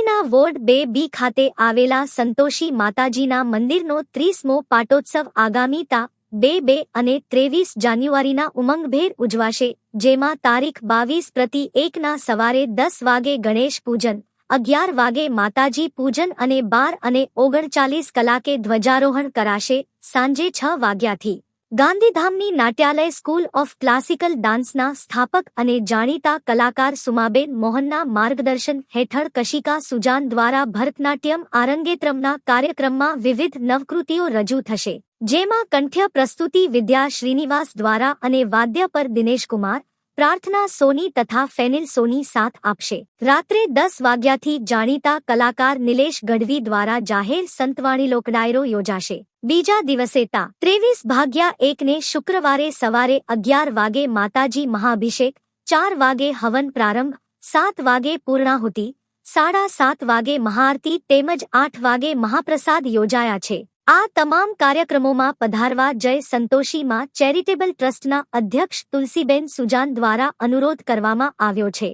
અહીંના વોર્ડ બે બી ખાતે આવેલા સંતોષી માતાજીના મંદિરનો ત્રીસમો પાટોત્સવ આગામી તા બે બે અને ત્રેવીસ જાન્યુઆરીના ઉમંગભેર ઉજવાશે, જેમાં તારીખ બાવીસ પ્રતિ એકના સવારે દસ વાગે ગણેશ પૂજન, અગિયાર વાગે માતાજી પૂજન અને બાર અને ઓગણચાલીસ કલાકે ધ્વજારોહણ કરાશે, સાંજે છ વાગ્યાથી. ગાંધીધામની નાટ્યાલય સ્કૂલ ઓફ ક્લાસિકલ ડાન્સના સ્થાપક અને જાણીતા કલાકાર સુમાબેન મોહનના માર્ગદર્શન હેઠળ કશિકા સુજાન દ્વારા ભરતનાટ્યમ આરંગેત્રમના કાર્યક્રમમાં વિવિધ નવકૃતિઓ રજૂ થશે, જેમાં કંઠ્ય પ્રસ્તુતિ વિદ્યા શ્રીનિવાસ દ્વારા અને વાદ્ય પર દિનેશકુમાર, પ્રાર્થના સોની તથા ફેનિલ સોની સાથ આપશે. રાત્રે દસ વાગ્યાથી જાણીતા કલાકાર નિલેશ ગઢવી દ્વારા જાહેર સંતવાણી લોકડાયરો યોજાશે. બીજા દિવસે તા ત્રેવીસ ભાગ્યા એકને શુક્રવારે સવારે અગિયાર વાગે માતાજી મહાભિષેક, ચાર વાગે હવન પ્રારંભ, સાત વાગે પૂર્ણાહુતિ, સાડા સાત વાગે મહાઆરતી તેમજ આઠ વાગે મહાપ્રસાદ યોજાયા છે. આ તમામ કાર્યક્રમોમાં પધારવા જય સંતોષીમાં ચેરિટેબલ ટ્રસ્ટના અધ્યક્ષ તુલસીબેન સુજાન દ્વારા અનુરોધ કરવામાં આવ્યો છે.